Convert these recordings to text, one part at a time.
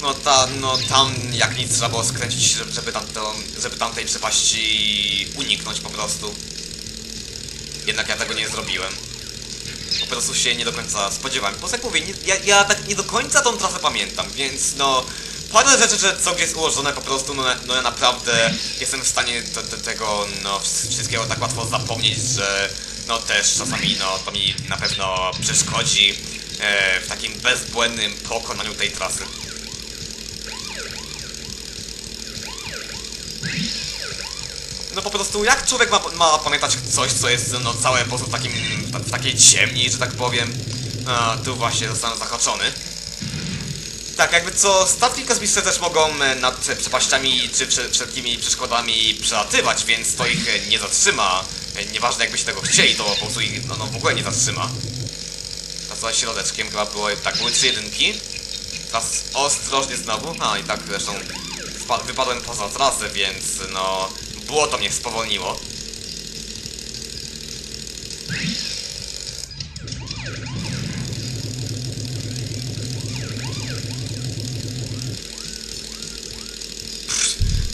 No ta, no tam jak nic trzeba było skręcić, żeby, tamto, żeby tamtej przepaści uniknąć po prostu. Jednak ja tego nie zrobiłem. Po prostu się nie do końca spodziewałem. Po prostu jak mówię, nie, ja, ja tak nie do końca tą trasę pamiętam, więc no... Parę rzeczy, że co gdzie jest ułożone, po prostu no, no ja naprawdę jestem w stanie te, te, tego, no wszystkiego tak łatwo zapomnieć, że no też czasami no to mi na pewno przeszkodzi e, w takim bezbłędnym pokonaniu tej trasy. No po prostu jak człowiek ma, ma pamiętać coś, co jest no całe po prostu w, takim, w takiej ciemni, że tak powiem. No, tu właśnie zostałem zahaczony. Tak, jakby co, statki kosmiczne też mogą e, nad przepaściami czy wszelkimi przeszkodami przelatywać, więc to ich e, nie zatrzyma. E, Nieważne jakbyście tego chcieli, to po prostu ich no, no w ogóle nie zatrzyma. A co środeczkiem chyba było, tak, były trzy jedynki. Teraz ostrożnie znowu, a i tak zresztą wypadłem poza trasę, więc no było to mnie spowolniło.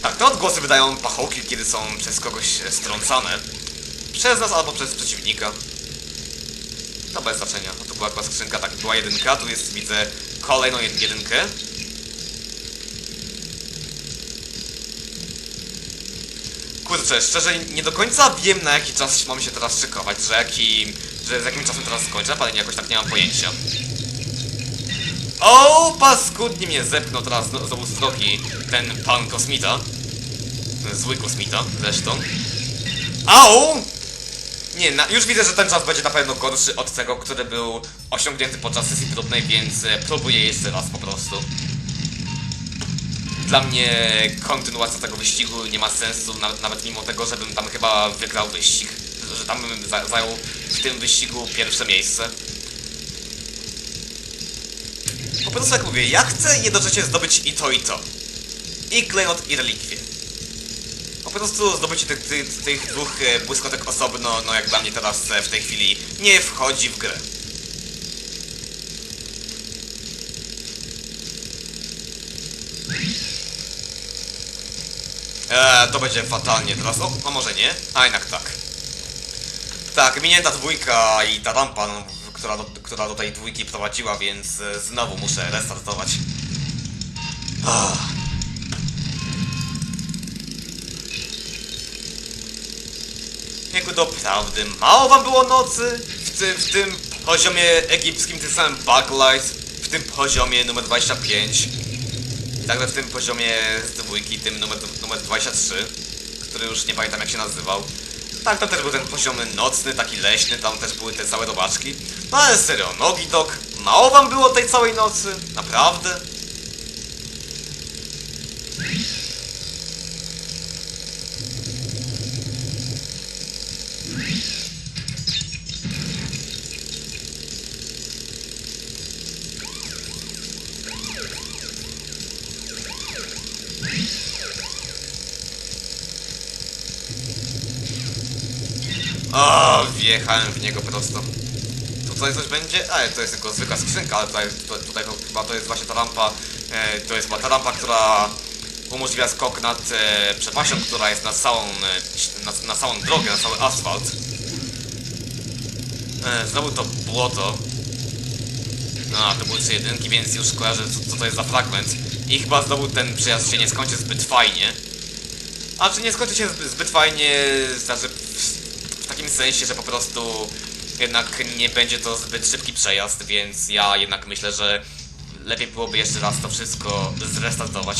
Tak, te odgłosy wydają pachołki, kiedy są przez kogoś e, strącane. Przez nas albo przez przeciwnika. To bez znaczenia. No to była chyba skrzynka, tak, była jedynka, tu jest, widzę, kolejną jed jedynkę. Kurczę, szczerze nie do końca wiem na jaki czas mam się teraz szykować, że jaki... że z jakim czasem teraz skończę, ale jakoś tak nie mam pojęcia. O, paskudnie mnie zepchnął teraz no, znowu z drogi ten pan kosmita. Zły kosmita, zresztą. Au! Nie, na, już widzę, że ten czas będzie na pewno gorszy od tego, który był osiągnięty podczas sesji próbnej, więc e, próbuję jeszcze raz po prostu. Dla mnie kontynuacja tego wyścigu nie ma sensu, nawet, nawet mimo tego, żebym tam chyba wygrał wyścig. Że tam bym za, zajął w tym wyścigu pierwsze miejsce. Po prostu jak mówię, ja chcę jednocześnie zdobyć i to i to. I klejnot i relikwie. Po prostu zdobycie tych, tych, tych dwóch e, błyskotek osobno, no jak dla mnie teraz e, w tej chwili nie wchodzi w grę. Eee, to będzie fatalnie teraz. O, a może nie? A jednak tak. Tak, minięta dwójka i ta rampa, no, która, do, która do tej dwójki prowadziła, więc e, znowu muszę restartować. Ah. Jakby doprawdy mało wam było nocy w tym, w tym poziomie egipskim, tym samym Backlight, w tym poziomie numer 25. I także w tym poziomie z dwójki, tym numer, numer 23, który już nie pamiętam jak się nazywał. Tak, tam też był ten poziom nocny, taki leśny, tam też były te całe robaczki. No ale serio, nogi dok, mało wam było tej całej nocy? Naprawdę? O, wjechałem w niego prosto. Tutaj coś będzie? A, to jest tylko zwykła skrzynka, ale tutaj, tutaj, chyba to jest właśnie ta rampa, e, to jest chyba ta rampa, która umożliwia skok nad e, przepaścią, która jest na całą, e, na, na całą drogę, na cały asfalt. E, znowu to błoto. No, a to były trzy jedynki, więc już kojarzę, co, co to jest za fragment. I chyba znowu ten przejazd się nie skończy zbyt fajnie. A czy nie skończy się zbyt, zbyt fajnie, znaczy takim sensie, że po prostu jednak nie będzie to zbyt szybki przejazd, więc ja jednak myślę, że lepiej byłoby jeszcze raz to wszystko zrestartować.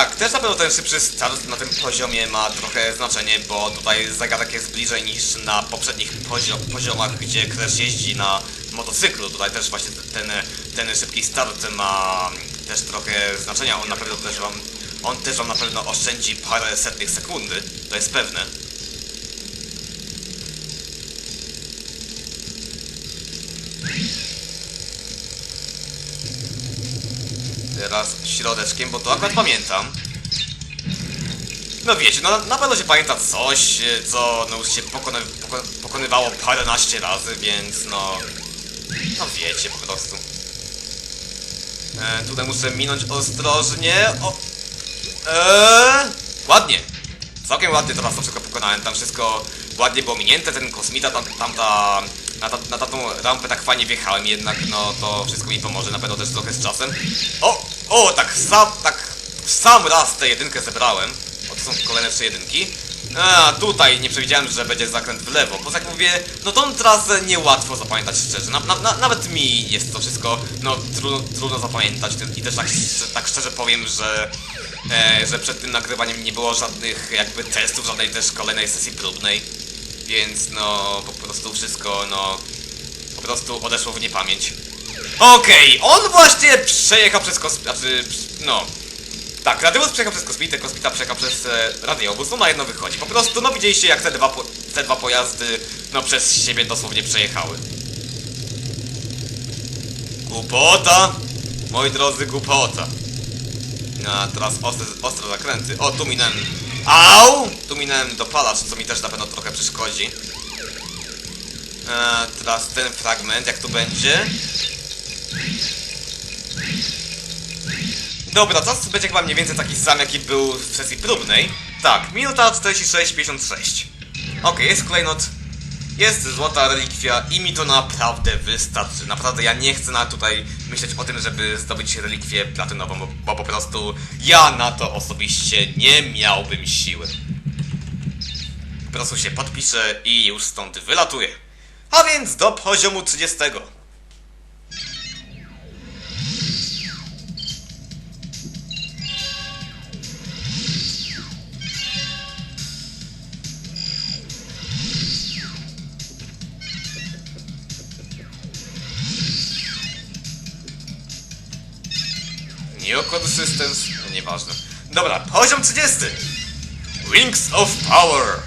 Tak, też na pewno ten szybszy start na tym poziomie ma trochę znaczenie, bo tutaj zegarek jest bliżej niż na poprzednich poziom, poziomach, gdzie Crash jeździ na motocyklu. Tutaj też właśnie ten, ten szybki start ma też trochę znaczenia. On na pewno też wam, on też wam na pewno oszczędzi parę setnych sekundy, to jest pewne. Teraz środeczkiem, bo to akurat pamiętam. no wiecie, no na pewno się pamięta coś, co no już się pokony, poko, pokonywało paręnaście razy, więc no... No wiecie po prostu. E, tutaj muszę minąć ostrożnie, o... Eee, ładnie. Całkiem ładnie teraz to wszystko pokonałem, tam wszystko ładnie było minięte, ten kosmita, tam, tamta, na, ta, na tamtą rampę tak fajnie wjechałem jednak, no to wszystko mi pomoże, na pewno też trochę z czasem. O, o, tak sam, tak sam raz tę jedynkę zebrałem, o to są kolejne jeszcze jedynki. A, tutaj nie przewidziałem, że będzie zakręt w lewo, bo tak mówię, no tą trasę niełatwo zapamiętać szczerze, na, na, nawet mi jest to wszystko, no trudno, trudno zapamiętać. I też tak, tak szczerze powiem, że e, że przed tym nagrywaniem nie było żadnych jakby testów, żadnej też kolejnej sesji próbnej, więc no po prostu wszystko no po prostu odeszło w niepamięć. Okej, on właśnie przejechał przez kos... znaczy no tak, Radiowóz przejechał przez kosmitę, kosmita przejechał przez e, radiowóz, no na jedno wychodzi. Po prostu, no widzieliście jak te dwa, po, te dwa pojazdy, no przez siebie dosłownie przejechały. Głupota! Moi drodzy, głupota. No, a teraz ostre, ostre zakręty. O, tu minąłem... Au! Tu minąłem dopalacz, co mi też na pewno trochę przeszkodzi. E, teraz ten fragment, jak tu będzie. Dobra, czas będzie chyba mniej więcej taki sam, jaki był w sesji próbnej. Tak, minuta 46-56. Okej, jest klejnot, jest złota relikwia i mi to naprawdę wystarczy. Naprawdę ja nie chcę na tutaj myśleć o tym, żeby zdobyć relikwię platynową, bo, bo po prostu ja na to osobiście nie miałbym siły. Po prostu się podpiszę i już stąd wylatuję. A więc do poziomu 30. Systems, no nieważne. Dobra, poziom 30. Wings of Power.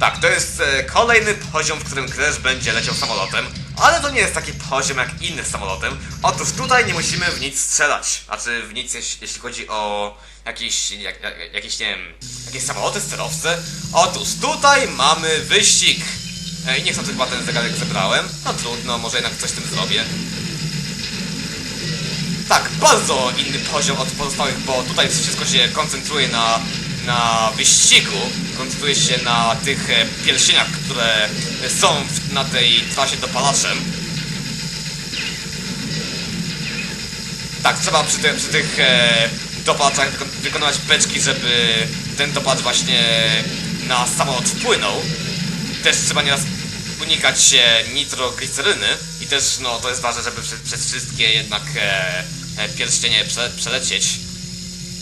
Tak, to jest e, kolejny poziom, w którym Crash będzie leciał samolotem, ale to nie jest taki poziom jak inny samolotem. Otóż tutaj nie musimy w nic strzelać. Znaczy w nic, jeśli, jeśli chodzi o jakieś, jak, jak, jakieś, nie wiem, jakieś samoloty, sterowce. Otóż tutaj mamy wyścig. E, I nie chcę chyba ten zegarek zebrałem. No trudno, może jednak coś z tym zrobię. Tak, bardzo inny poziom od pozostałych, bo tutaj wszystko się koncentruje na, na wyścigu, koncentruje się na tych e, pierścieniach, które są w, na tej trasie dopalaczem. Tak, trzeba przy, ty, przy tych e, dopalaczach wyko wykonywać beczki, żeby ten dopalacz właśnie na samolot wpłynął. Też trzeba nieraz unikać e, nitrogliceryny i też no to jest ważne, żeby przez, przez wszystkie jednak e, pierścienie prze, przelecieć.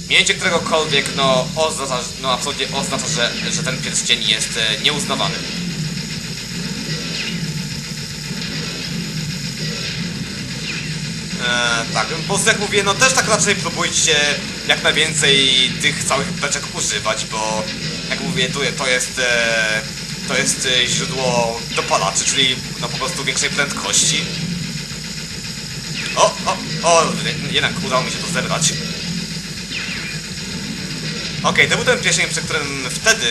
Mięcie któregokolwiek no oznacza, no absolutnie oznacza, że, że ten pierścień jest e, nieuznawany. E, tak, prostu jak mówię, no też tak raczej próbujcie jak najwięcej tych całych beczek używać, bo jak mówię, tu, to jest e, to jest e, źródło dopalaczy, czyli no po prostu większej prędkości. O, o, o, jednak udało mi się to zebrać. Okej, to był ten pierścień, przy którym wtedy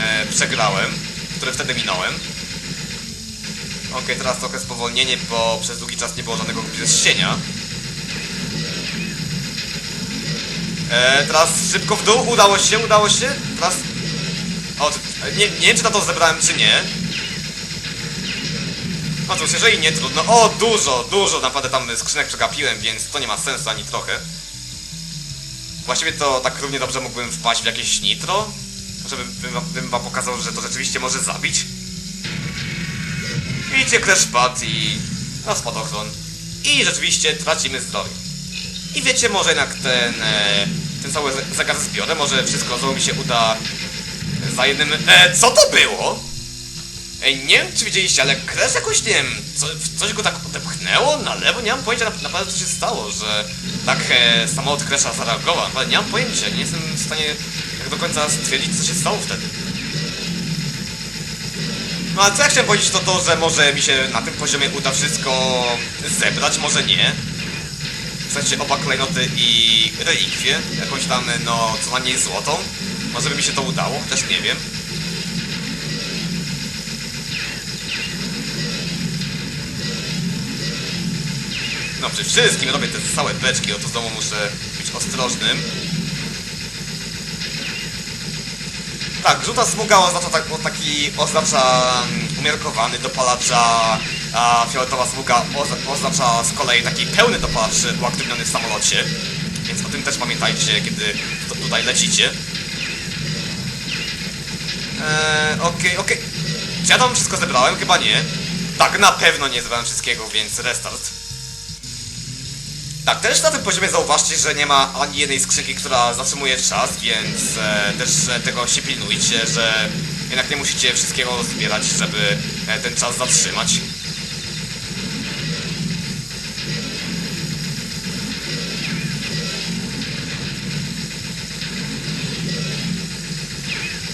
e, przegrałem, który wtedy minąłem. Okej, teraz trochę spowolnienie, bo przez długi czas nie było żadnego pierścienia. E, teraz szybko w dół, udało się, udało się. Teraz... O, nie, nie wiem czy na to zebrałem, czy nie. No cóż, jeżeli nie, trudno. O, dużo, dużo naprawdę tam skrzynek przegapiłem, więc to nie ma sensu ani trochę. Właściwie to tak równie dobrze mógłbym wpaść w jakieś nitro, żeby bym, wam pokazał, że to rzeczywiście może zabić. Widzicie, crash pad i... no spadochron. I rzeczywiście tracimy zdrowie. I wiecie, może jednak ten... E, ten cały zegar zbiorę, może wszystko znowu mi się uda za jednym... E, co to było? Ej, nie wiem czy widzieliście, ale Crash jakoś, nie wiem, co, coś go tak odepchnęło na lewo, nie mam pojęcia na- naprawdę co się stało, że tak e, samolot Crasha zareagował, ale nie mam pojęcia, nie jestem w stanie tak do końca stwierdzić co się stało wtedy. No ale co ja chciałem powiedzieć to to, że może mi się na tym poziomie uda wszystko zebrać, może nie. W sensie oba klejnoty i relikwie, jakąś tam, no, co najmniej złotą. Może by mi się to udało, też nie wiem. No przy wszystkim robię te całe beczki, o to znowu muszę być ostrożnym. Tak, żółta smuga oznacza tak, taki, oznacza mm, umiarkowany dopalacz, a, fioletowa smuga oznacza z kolei taki pełny dopalacz uaktywniony w samolocie. Więc o tym też pamiętajcie, kiedy tu- tutaj lecicie. Eee, okej, okej. Czy ja tam wszystko zebrałem? Chyba nie. Tak, na pewno nie zebrałem wszystkiego, więc restart. Tak, też na tym poziomie zauważcie, że nie ma ani jednej skrzynki, która zatrzymuje czas, więc e, też e, tego się pilnujcie, że jednak nie musicie wszystkiego zbierać, żeby e, ten czas zatrzymać.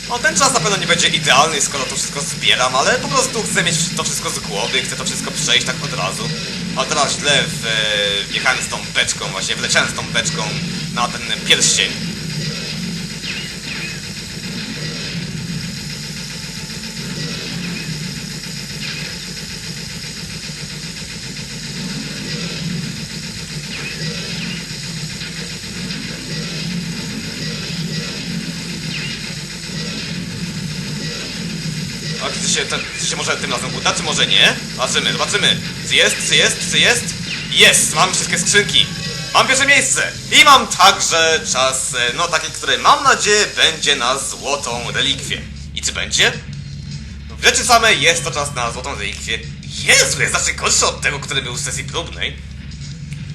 No ten czas na pewno nie będzie idealny, skoro to wszystko zbieram, ale po prostu chcę mieć to wszystko z głowy, chcę to wszystko przejść tak od razu. A teraz źle w, e, wjechałem z tą beczką, właśnie wleciałem z tą beczką na ten pierścień. Czy się, czy się może tym razem uda, czy może nie? Zobaczymy, zobaczymy. Czy jest, czy jest, czy jest? Jest! Mam wszystkie skrzynki! Mam pierwsze miejsce! I mam także czas, no taki, który mam nadzieję będzie na złotą relikwię. I czy będzie? W rzeczy samej jest to czas na złotą relikwię. Jezu, jest znacznie gorszy od tego, który był w sesji próbnej.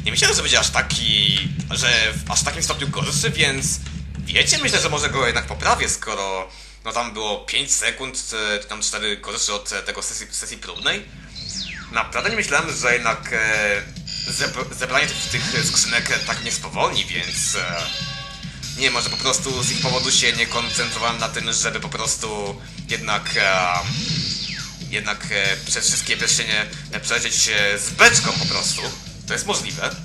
Nie myślałem, że będzie aż taki, że w aż takim stopniu gorszy, więc wiecie, myślę, że może go jednak poprawię, skoro no tam było 5 sekund, e, czy tam 4 gorszy od e, tego sesji, sesji próbnej. Naprawdę nie myślałem, że jednak e, zeb- zebranie tych, tych skrzynek e, tak nie spowolni, więc e, nie, może po prostu z ich powodu się nie koncentrowałem na tym, żeby po prostu jednak e, jednak e, przez wszystkie pierścienie e, przelecieć e, z beczką po prostu. To jest możliwe.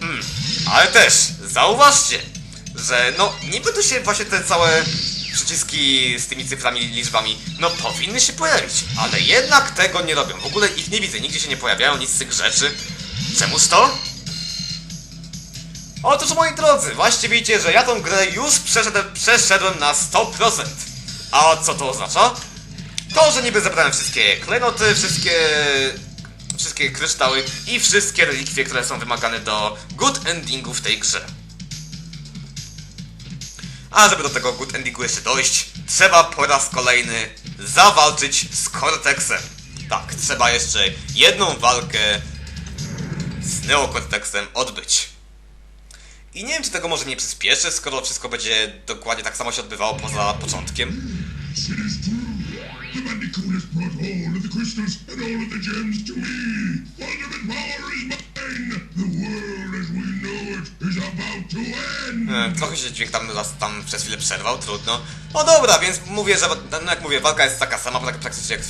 Hmm, ale też zauważcie, że no niby tu się właśnie te całe przyciski z tymi cyframi, liczbami, no powinny się pojawić, ale jednak tego nie robią. W ogóle ich nie widzę, nigdzie się nie pojawiają, nic z tych rzeczy. Czemuż to? Otóż moi drodzy, właśnie widzicie, że ja tą grę już przeszedłem, przeszedłem na 100%. A co to oznacza? To, że niby zebrałem wszystkie klejnoty, wszystkie... wszystkie kryształy i wszystkie relikwie, które są wymagane do good endingu w tej grze. A żeby do tego good endingu jeszcze dojść, trzeba po raz kolejny zawalczyć z Cortexem. Tak, trzeba jeszcze jedną walkę z Neocortexem odbyć. I nie wiem, czy tego może nie przyspieszę, skoro wszystko będzie dokładnie tak samo się odbywało poza początkiem. The world as we know E, Trochę się dźwięk tam, tam przez chwilę przerwał, trudno. No dobra, więc mówię, że no jak mówię, walka jest taka sama, tak praktycznie jak...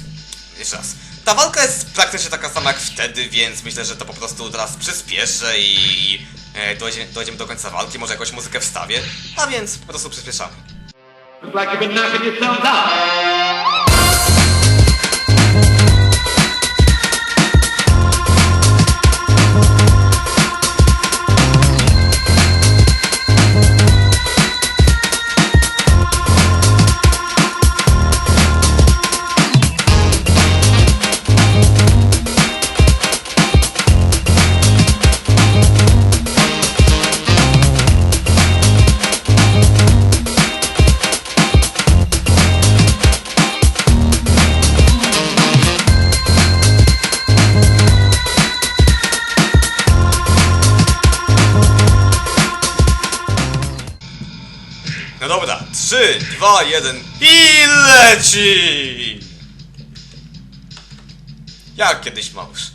Jeszcze raz. Ta walka jest praktycznie taka sama jak wtedy, więc myślę, że to po prostu teraz przyspieszę i e, dojdzie, dojdziemy do końca walki, może jakąś muzykę wstawię, a więc po prostu przyspieszamy. Looks like you've been knocking yourselves out. 3, 2, 1 i leci! Jak kiedyś małż.